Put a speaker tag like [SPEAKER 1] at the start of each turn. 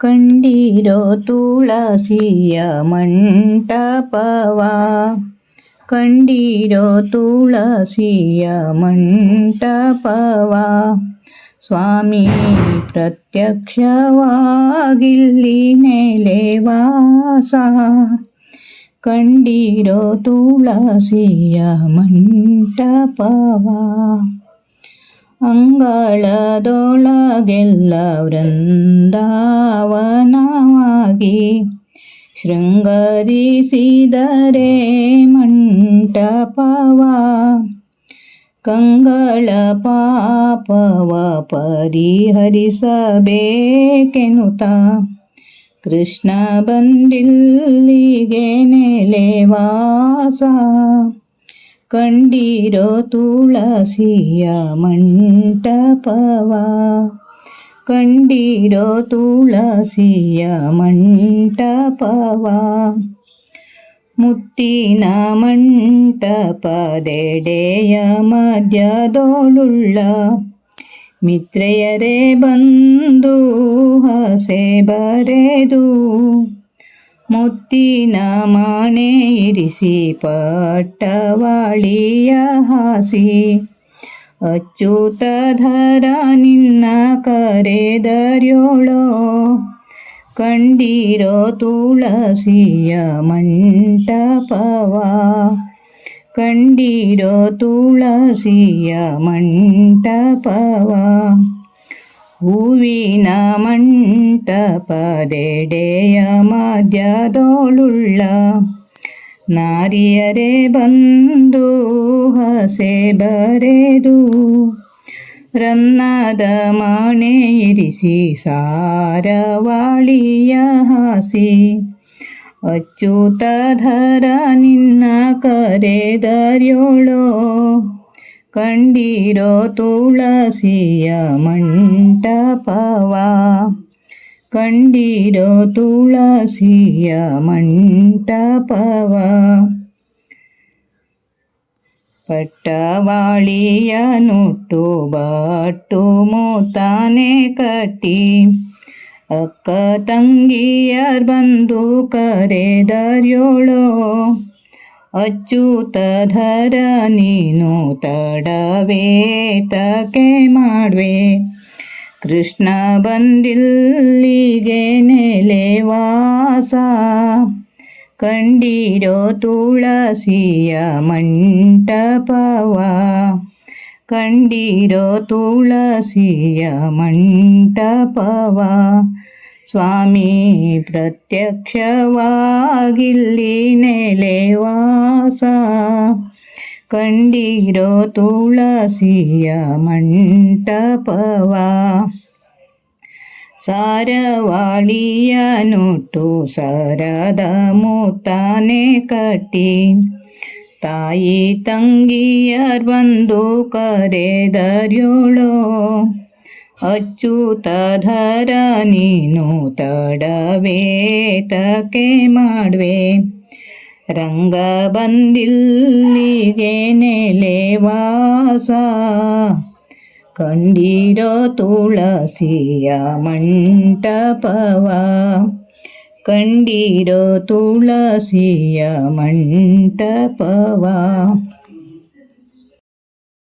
[SPEAKER 1] ಕಂಡೀರೋ ತುಳಸಿಯ ಮಂಟಪವ ಕಂಡೀರೋ ತುಳಸಿಯ ಮಂಟಪವ ಸ್ವಾಮಿ ಪ್ರತ್ಯಕ್ಷವಾಗಿಲ್ಲಿ ನೆಲೆವಾಸ ಕಂಡೀರೋ ತುಳಸಿಯ ಮಂಟಪವ ಅಂಗಳದೊಳಗೆಲ್ಲ ವೃಂದಾವನವಾಗಿ ಶೃಂಗರಿಸಿದರೆ ಮಂಟಪವ ಕಂಗಳ ಪಾಪವ ಪರಿಹರಿಸಬೇಕೆನುತ ಕೃಷ್ಣ ಬಂದಿಲ್ಲಿಗೆ ನೆಲೆವಾಸ ಕಂಡೀರೋ ತುಳಸಿಯ ಮಂಟಪವ? ಕಂಡಿರೋ ತುಳಸಿಯ ಮಂಟಪವ? ಮುತ್ತಿನ ಮಂಟಪದೆಡೆಯ ಮಧ್ಯದೋಳುಳ್ಳ ಮಿತ್ರೆಯರೇ ಬಂದು ಹಸೆ ಬರೆದು ಮುತ್ತಿನ ಮಾಣೆ ಇರಿಸಿ ಪಟ್ಟವಾಳಿಯ ಹಾಸಿ. ಅಚ್ಯುತಧರ ನಿನ್ನ ಕರೆದರ್ಯೋಳೋ ಕಂಡಿರೋ ತುಳಸಿಯ ಮಂಟಪವಾ. ಕಂಡಿರೋ ತುಳಸಿಯ ಮಂಟಪವ. ಹೂವಿನ ಮಂಟಪದೆಡೆಯ ಮಧ್ಯದೋಳುಳ್ಳ ನಾರಿಯರೇ ಬಂದು ಹಸೆ ಬರೆದು ರನ್ನದ ಮಣೆ ಇರಿಸಿ ಸಾರವಾಳಿಯ ಹಾಸಿ ಅಚ್ಯುತಧರ ನಿನ್ನ ಕರೆದರ್ಯೋಳೋ ಕಂಡೀರೋ ತುಳಸಿಯ ಮಂಟಪವ? ಕಂಡಿರೋ ತುಳಸಿಯ ಮಂಟಪವ? ಪಟ್ಟವಾಳಿಯ ನುಟ್ಟು ಬಟ್ಟು ಮೂತಾನೆ ಕಟ್ಟಿ, ಅಕ್ಕ ತಂಗಿಯರ್ ಬಂದು ಕರೆದರ್ಯೋಳೋ. ಅಚ್ಯುತಧರ ನೀನು ತಡವೇತಕ್ಕೆ ಮಾಡುವೆ. ಕೃಷ್ಣ ಬಂದಿಲ್ಲಿಗೆ ನೆಲೆವಾಸ ಕಂಡಿರೋ ತುಳಸಿಯ ಮಂಟಪವ. ಕಂಡಿರೋ ತುಳಸಿಯ ಮಂಟಪವ. ಸ್ವಾಮಿ, ಪ್ರತ್ಯಕ್ಷವಾಗಿಲ್ಲಿ ನೆಲೆವಾಸ ಕಂಡಿರೋ ತುಳಸಿಯ ಮಂಟಪವ. ಸಾರವಾಳಿಯ ನುಟ್ಟು ಸರದ ಮೂತಾನೆ ಕಟ್ಟಿ. ತಾಯಿ ತಂಗಿಯರ್ ಬಂದು ಕರೆದರ್ಯೋಳೋ. ಅಚ್ಯುತಧರ ನೀನು ತಡವೇತಕ್ಕೆ ಮಾಡುವೆ. ರಂಗ ಬಂದಿಲ್ಲಿಗೆ ನೆಲೆವಾಸ ಕಂಡಿರೋ ತುಳಸಿಯ ಮಂಟಪವ. ಕಂಡಿರೋ ತುಳಸಿಯ ಮಂಟಪವ.